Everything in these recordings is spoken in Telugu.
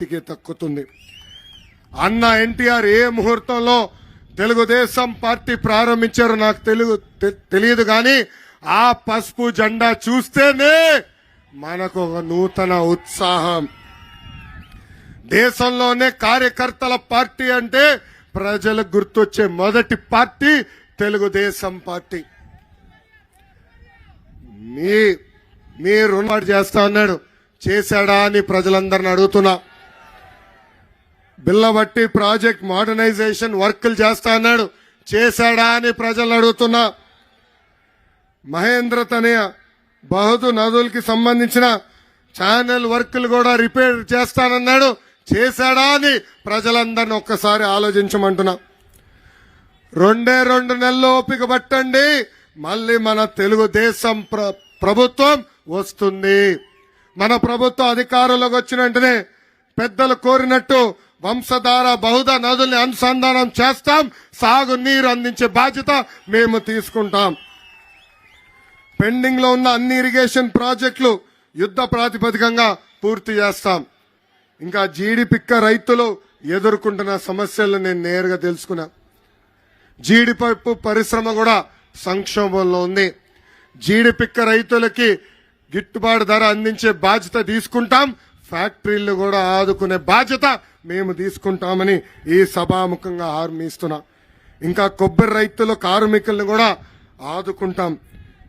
పార్టీకి తక్కుతుంది అన్న ఎన్టీఆర్ ఏ ముహూర్తంలో తెలుగుదేశం పార్టీ ప్రారంభించారో నాకు తెలుగు తెలియదు కానీ ఆ పసుపు జెండా చూస్తేనే మనకు ఒక నూతన ఉత్సాహం. దేశంలోనే కార్యకర్తల పార్టీ అంటే ప్రజలకు గుర్తొచ్చే మొదటి పార్టీ తెలుగుదేశం పార్టీ. మీ మీ రుణపాటు చేస్తా అన్నాడు. చేశాడా అని ప్రజలందరిని అడుగుతున్నా. బిల్లబట్టి ప్రాజెక్ట్ మోడర్నైజేషన్ వర్కులు చేస్తా అన్నాడు. చేశాడా అని ప్రజలు అడుగుతున్నా. మహేంద్ర తనయ బహదు నదులకి సంబంధించిన ఛానల్ వర్కులు కూడా రిపేర్ చేస్తానన్నాడు. చేశాడా అని ప్రజలందరిని ఒక్కసారి ఆలోచించమంటున్నా. రెండే రెండు నెలలు ఓపిక పట్టండి. మళ్ళీ మన తెలుగుదేశం ప్ర- ప్రభుత్వం వస్తుంది. మన ప్రభుత్వం అధికారంలోకి వచ్చిన వెంటనే పెద్దలు కోరినట్టు వంశధార బహుధ నదుల్ని అనుసంధానం చేస్తాం. సాగు నీరు అందించే బాధ్యత మేము తీసుకుంటాం. పెండింగ్లో ఉన్న అన్ని ఇరిగేషన్ ప్రాజెక్టులు యుద్ధ ప్రాతిపదికంగా పూర్తి చేస్తాం. ఇంకా జీడిపిక్క రైతులు ఎదుర్కొంటున్న సమస్యలను నేను నేరుగా తెలుసుకున్నా. జీడిపప్పు పరిశ్రమ కూడా సంక్షోభంలో ఉంది. జీడిపిక్క రైతులకి గిట్టుబాటు ధర అందించే బాధ్యత తీసుకుంటాం. ఫ్యాక్టరీలు కూడా ఆదుకునే బాధ్యత మేము తీసుకుంటామని ఈ సభాముఖంగా హామీస్తున్నా ఇంకా కొబ్బరి రైతులు కార్మికులను కూడా ఆదుకుంటాం.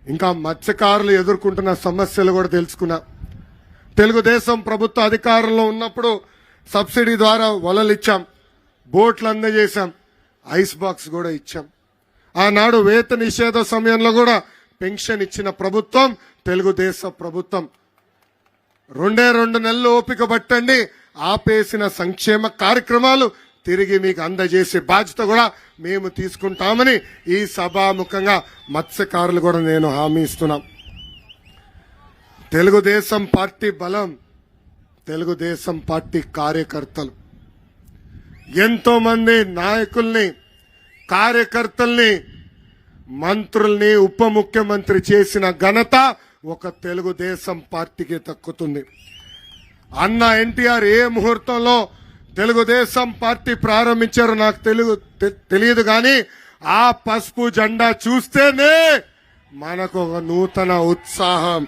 ఇంకా మత్స్యకారులు ఎదుర్కొంటున్న సమస్యలు కూడా తెలుసుకున్నా. తెలుగుదేశం ప్రభుత్వ అధికారంలో ఉన్నప్పుడు సబ్సిడీ ద్వారా వలలు ఇచ్చాం. బోట్లు అందజేశాం. ఐస్ బాక్స్ కూడా ఇచ్చాం. ఆనాడు వేత నిషేధ సమయంలో కూడా పెన్షన్ ఇచ్చిన ప్రభుత్వం తెలుగుదేశ ప్రభుత్వం. రెండే రెండు నెలలు ఓపిక పట్టండి. ఆపేసిన సంక్షేమ కార్యక్రమాలు తిరిగి మీకు అందజేసే బాధ్యత కూడా మేము తీసుకుంటామని ఈ సభాముఖంగా మత్స్యకారులు కూడా నేను హామీ ఇస్తున్నాం. తెలుగుదేశం పార్టీ బలం తెలుగుదేశం పార్టీ కార్యకర్తలు. ఎంతో మంది నాయకుల్ని కార్యకర్తల్ని మంత్రుల్ని ఉప ముఖ్యమంత్రి చేసిన ఘనత ఒక తెలుగుదేశం పార్టీకి దక్కుతుంది. అన్న ఎన్టీఆర్ ఏ ముహూర్తంలో తెలుగుదేశం పార్టీ ప్రారంభించారో నాకు తెలుగు తెలియదు కానీ ఆ పసుపు జెండా చూస్తేనే మనకు ఒక నూతన ఉత్సాహం.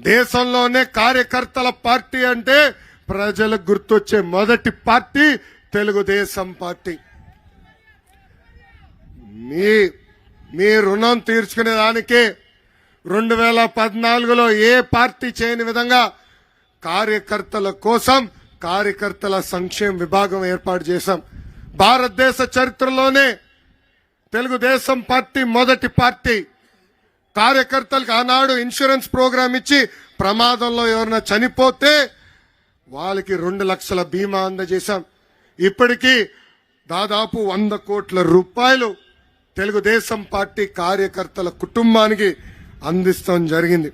దేశంలోనే కార్యకర్తల పార్టీ అంటే ప్రజలకు గుర్తొచ్చే మొదటి పార్టీ తెలుగుదేశం పార్టీ. మీ మీ రుణం తీర్చుకునేదానికే రెండు వేల పద్నాలుగులో ఏ పార్టీ చేయని విధంగా కార్యకర్తల కోసం కార్యకర్తల సంక్షేమ విభాగం ఏర్పాటు చేశాం. భారతదేశ చరిత్రలోనే తెలుగుదేశం పార్టీ మొదటి పార్టీ. కార్యకర్తలకు ఆనాడు ఇన్సూరెన్స్ ప్రోగ్రాం ఇచ్చి ప్రమాదంలో ఎవరైనా చనిపోతే వాళ్ళకి రెండు లక్షల బీమా అందజేశాం. ఇప్పటికీ దాదాపు వంద కోట్ల రూపాయలు తెలుగుదేశం పార్టీ కార్యకర్తల కుటుంబానికి అందిస్తాం జరిగింది.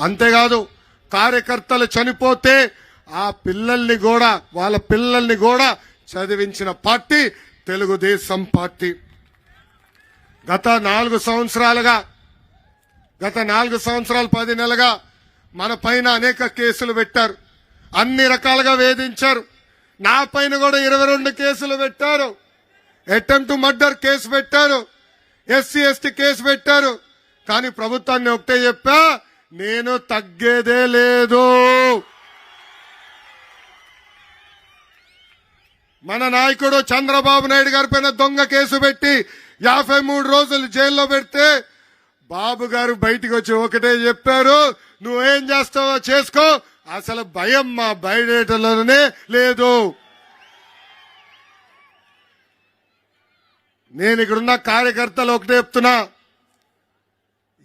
అంతేకాదు కార్యకర్తలు చనిపోతే ఆ పిల్లల్ని కూడా వాళ్ళ పిల్లల్ని కూడా చదివించిన పార్టీ తెలుగుదేశం పార్టీ. గత నాలుగు సంవత్సరాలుగా గత నాలుగు సంవత్సరాలు పది నెలలుగా మన పైన అనేక కేసులు పెట్టారు. అన్ని రకాలుగా వేధించారు. నా పైన కూడా ఇరవై రెండు కేసులు పెట్టారు. అటెంప్ట్ మర్డర్ కేసు పెట్టారు. ఎస్సీ ఎస్టీ కేసు పెట్టారు. కానీ ప్రభుత్వాన్ని ఒకటే చెప్పా నేను తగ్గేదే లేదు. మన నాయకుడు చంద్రబాబు నాయుడు గారి పైన దొంగ కేసు పెట్టి యాభై మూడు రోజులు జైల్లో పెడితే బాబు గారు బయటికి వచ్చి ఒకటే చెప్పారు నువ్వేం చేస్తావో చేసుకో అసలు భయం మా బయటలోనే లేదు. నేను ఇక్కడున్న కార్యకర్తలు ఒకటే చెప్తున్నా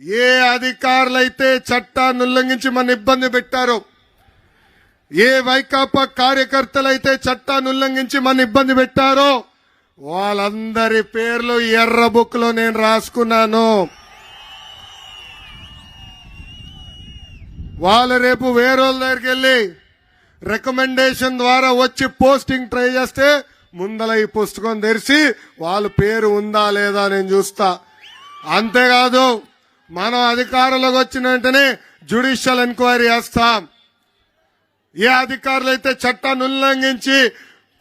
ఏ అధికారులైతే చట్టాన్ని ఉల్లంఘించి మన ఇబ్బంది పెట్టారో ఏ వైకాపా కార్యకర్తలైతే చట్టాన్ని ఉల్లంఘించి మన ఇబ్బంది పెట్టారో వాళ్ళందరి పేర్లు ఎర్ర బుక్లో నేను రాసుకున్నాను. వాళ్ళు రేపు వేరేళ్ళ దగ్గరికి వెళ్ళి రికమెండేషన్ ద్వారా వచ్చి పోస్టింగ్ ట్రై చేస్తే ముందల ఈ పుస్తకం తెరిచి వాళ్ళ పేరు ఉందా లేదా నేను చూస్తా. అంతేకాదు మనం అధికారంలోకి వచ్చిన వెంటనే జ్యుడిషియల్ ఎంక్వైరీ చేస్తాం. ఏ అధికారులు అయితే చట్టాన్ని ఉల్లంఘించి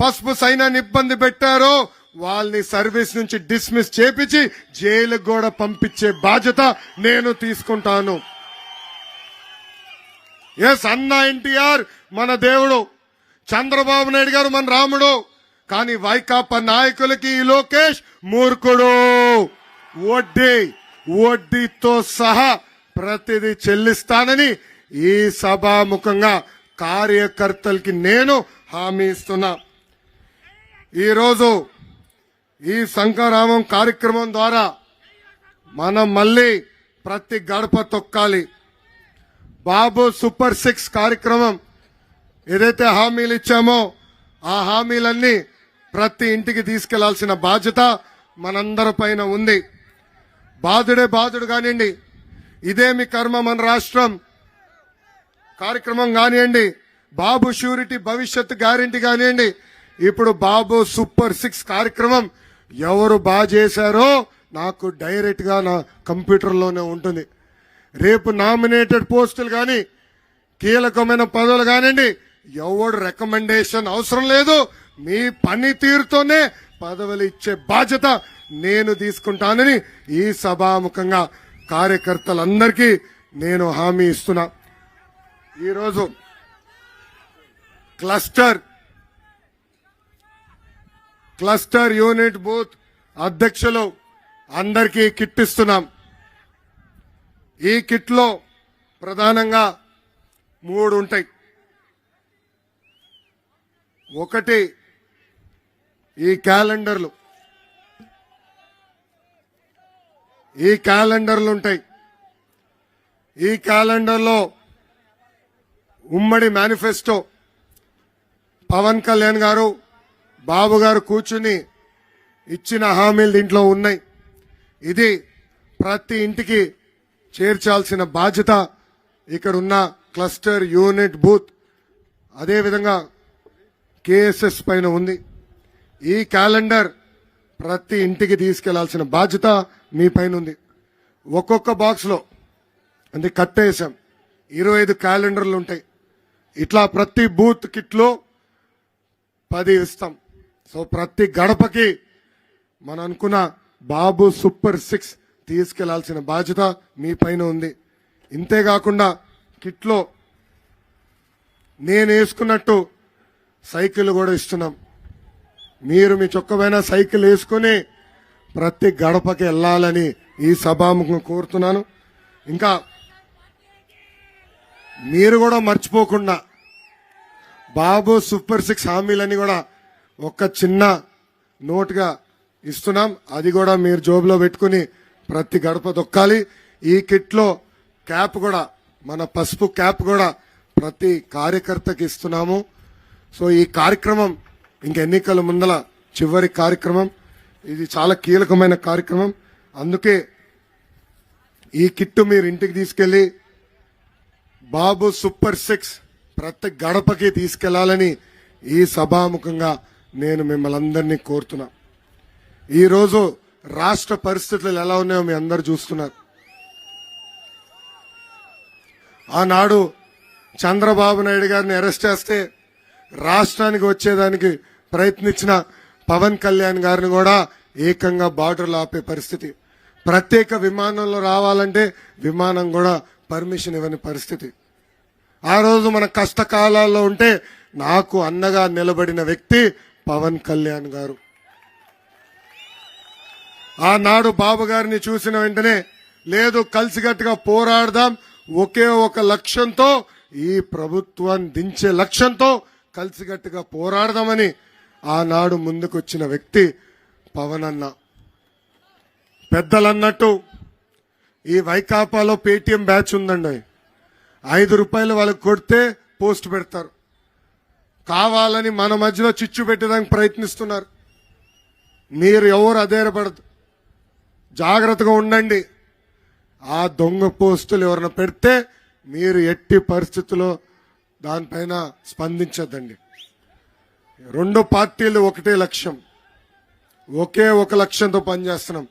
పసుపు సైన్యాన్ని ఇబ్బంది పెట్టారో వాళ్ళని సర్వీస్ నుంచి డిస్మిస్ చేపించి జైలుకు కూడా పంపించే బాధ్యత నేను తీసుకుంటాను. ఎస్ అన్నా ఎన్టీఆర్ మన దేవుడు చంద్రబాబు నాయుడు గారు మన రాముడు కానీ వైకాపా నాయకులకి ఈ లోకేష్ మూర్ఖుడు. వడ్డీ వడ్డీతో సహా ప్రతిదీ చెల్లిస్తానని ఈ సభాముఖంగా కార్యకర్తలకి నేను హామీ ఇస్తున్నా. ఈరోజు ఈ శంకరామం కార్యక్రమం ద్వారా మనం మళ్ళీ ప్రతి గడప తొక్కాలి. బాబు సూపర్ సిక్స్ కార్యక్రమం ఏదైతే హామీలు ఇచ్చామో ఆ హామీలన్నీ ప్రతి ఇంటికి తీసుకెళ్ళాల్సిన బాధ్యత మనందరి పైన ఉంది. బాధుడే బాధుడు కానివ్వండి. ఇదేమి కర్మ మన రాష్ట్రం. కార్యక్రమం కానివ్వండి. బాబు షూరిటీ భవిష్యత్ గ్యారంటీ కానివ్వండి. ఇప్పుడు బాబు సూపర్ సిక్స్ కార్యక్రమం ఎవరు బాగా చేశారో నాకు డైరెక్ట్గా నా కంప్యూటర్లోనే ఉంటుంది. రేపు నామినేటెడ్ పోస్టులు కానీ కీలకమైన పదవులు కానివ్వండి ఎవడు రికమెండేషన్ అవసరం లేదు. మీ పనితీరుతోనే పదవులు ఇచ్చే బాధ్యత నేను తీసుకుంటానని ఈ సభాముఖంగా కార్యకర్తలందరికీ నేను హామీ ఇస్తున్నా. ఈరోజు క్లస్టర్ క్లస్టర్ యూనిట్ బూత్ అధ్యక్షులు అందరికీ కిట్ ఇస్తున్నాం. ఈ కిట్లో ప్రధానంగా మూడు ఉంటాయి. ఒకటి ఈ క్యాలెండర్లు. ఈ క్యాలెండర్లు ఉంటాయి. ఈ క్యాలెండర్లో ఉమ్మడి మేనిఫెస్టో పవన్ కళ్యాణ్ గారు బాబు గారు కూర్చుని ఇచ్చిన హామీలు దీంట్లో ఉన్నాయి. ఇది ప్రతి ఇంటికి చేర్చాల్సిన బాధ్యత ఇక్కడ ఉన్న క్లస్టర్ యూనిట్ బూత్. అదేవిధంగా కేఎస్ఎస్ పైన ఉంది. ఈ క్యాలెండర్ ప్రతి ఇంటికి తీసుకెళ్ళాల్సిన బాధ్యత మీ పైన ఉంది ఒక్కొక్క బాక్స్లో అంటే కట్టేసాం ఇరవై ఐదు క్యాలెండర్లు ఉంటాయి. ఇట్లా ప్రతి బూత్ కిట్లో పది ఇస్తాం. సో ప్రతి గడపకి మనం అనుకున్న బాబు సూపర్ సిక్స్ తీసుకెళ్ళాల్సిన బాధ్యత మీ పైన ఉంది. ఇంతేకాకుండా కిట్లో నేను వేసుకున్నట్టు సైకిల్ కూడా ఇస్తున్నాం. మీరు మీ చొక్కమైన సైకిల్ వేసుకుని ప్రతి గడపకి వెళ్ళాలని ఈ సభాముఖం కోరుతున్నాను. ఇంకా మీరు కూడా మర్చిపోకుండా బాబు సూపర్ సిక్స్ హామీలని కూడా ఒక చిన్న నోట్గా ఇస్తున్నాం. అది కూడా మీరు జోబులో పెట్టుకుని ప్రతి గడప దొక్కాలి ఈ కిట్లో క్యాప్ కూడా మన పసుపు క్యాప్ కూడా ప్రతి కార్యకర్తకి ఇస్తున్నాము. సో ఈ కార్యక్రమం ఇంక ఎన్నికల ముందల చివరి కార్యక్రమం. ఇది చాలా కీలకమైన కార్యక్రమం. అందుకే ఈ కిట్టు మీరు ఇంటికి తీసుకెళ్ళి బాబు సూపర్ సిక్స్ ప్రతి గడపకి తీసుకెళ్ళాలని ఈ సభాముఖంగా నేను మిమ్మల్ని అందరినీ కోరుతున్నా. ఈరోజు రాష్ట్ర పరిస్థితులు ఎలా ఉన్నాయో మీ అందరు చూస్తున్నారు. ఆనాడు చంద్రబాబు నాయుడు గారిని అరెస్ట్ చేస్తే రాష్ట్రానికి వచ్చేదానికి ప్రయత్నించిన పవన్ కళ్యాణ్ గారిని కూడా ఏకంగా బార్డర్లు ఆపే పరిస్థితి. ప్రత్యేక విమానంలో రావాలంటే విమానం కూడా పర్మిషన్ ఇవ్వని పరిస్థితి. ఆ రోజు మన కష్టకాలాల్లో ఉంటే నాకు అన్నగా నిలబడిన వ్యక్తి పవన్ కళ్యాణ్ గారు. ఆనాడు బాబు గారిని చూసిన వెంటనే లేదు కలిసికట్టుగా పోరాడదాం ఒకే ఒక లక్ష్యంతో ఈ ప్రభుత్వం దించే లక్ష్యంతో కలిసికట్టుగా పోరాడదామని ఆనాడు ముందుకొచ్చిన వ్యక్తి పవన్ అన్న పెద్దలన్నట్టు ఈ వైకాపాలో పేటిఎం బ్యాచ్ ఉందండి. ఐదు రూపాయలు వాళ్ళకి కొడితే పోస్ట్ పెడతారు. కావాలని మన మధ్యలో చిచ్చు పెట్టడానికి ప్రయత్నిస్తున్నారు. మీరు ఎవరు అధైర్యపడదు జాగ్రత్తగా ఉండండి. ఆ దొంగ పోస్టులు ఎవరైనా పెడితే మీరు ఎట్టి పరిస్థితుల్లో దానిపైన స్పందించద్దండి. రెండు పార్టీలు ఒకటే లక్ష్యం. ఒకే ఒక లక్ష్యంతో పనిచేస్తున్నాం.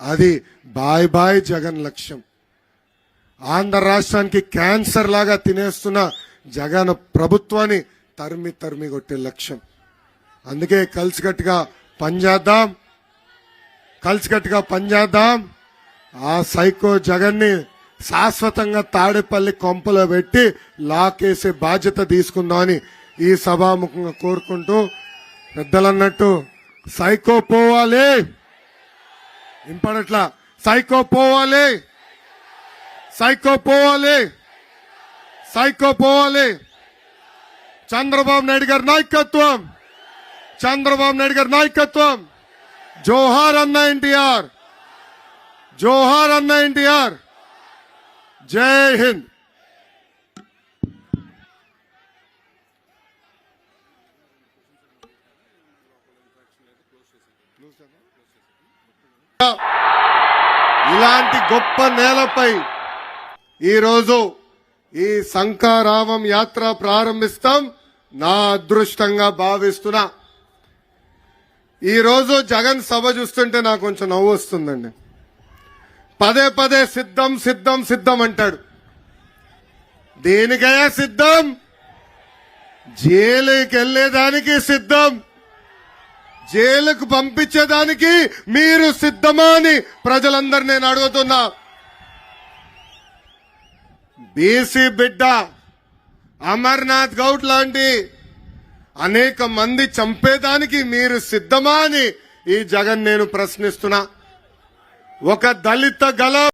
అది బాయ్ బాయ్ జగన్ లక్ష్యం. ఆంధ్ర రాష్ట్రానికి క్యాన్సర్ లాగా తినేస్తున్న జగన్ ప్రభుత్వాన్ని తరిమి తరిమి కొట్టే లక్ష్యం. అందుకే కలిసికట్టుగా పనిచేద్దాం కలిసికట్టుగా పనిచేద్దాం ఆ సైకో జగన్ని శాశ్వతంగా తాడేపల్లి కొంపలో పెట్టి లాకేసే బాధ్యత తీసుకుందామని ఈ సభాముఖంగా కోరుకుంటూ పెద్దలన్నట్టు సైకో పోవాలి. ఇంపడట్లా. సైకో పోవాలి. సైకో పోవాలి. సైకో పోవాలి. చంద్రబాబు నాయుడు గారి నాయకత్వం. చంద్రబాబు నాయుడు గారి నాయకత్వం. జోహార్ అన్న ఎన్టీఆర్. జోహార్ అన్న ఎన్టీఆర్. జై హింద్. ఇలాంటి గొప్ప నేలపై ఈరోజు ఈ శంఖారావం యాత్ర ప్రారంభిస్తాం. నా అదృష్టంగా భావిస్తున్నా. ఈరోజు జగన్ సభ చూస్తుంటే నాకు కొంచెం నవ్వు వస్తుందండి. పదే పదే సిద్ధం సిద్ధం సిద్ధం అంటాడు. దేనికయ్యా సిద్ధం? జైలుకి వెళ్ళేదానికి సిద్ధం. జైలుకు పంపించేదానికి మీరు సిద్ధమా అని ప్రజలందరూ నేను అడుగుతున్నా. బీసీ బిడ్డ అమర్నాథ్ గౌడ్ లాంటి అనేక మంది చంపేదానికి మీరు సిద్ధమా అని ఈ జగన్ నేను ప్రశ్నిస్తున్నా. ఒక దళిత గల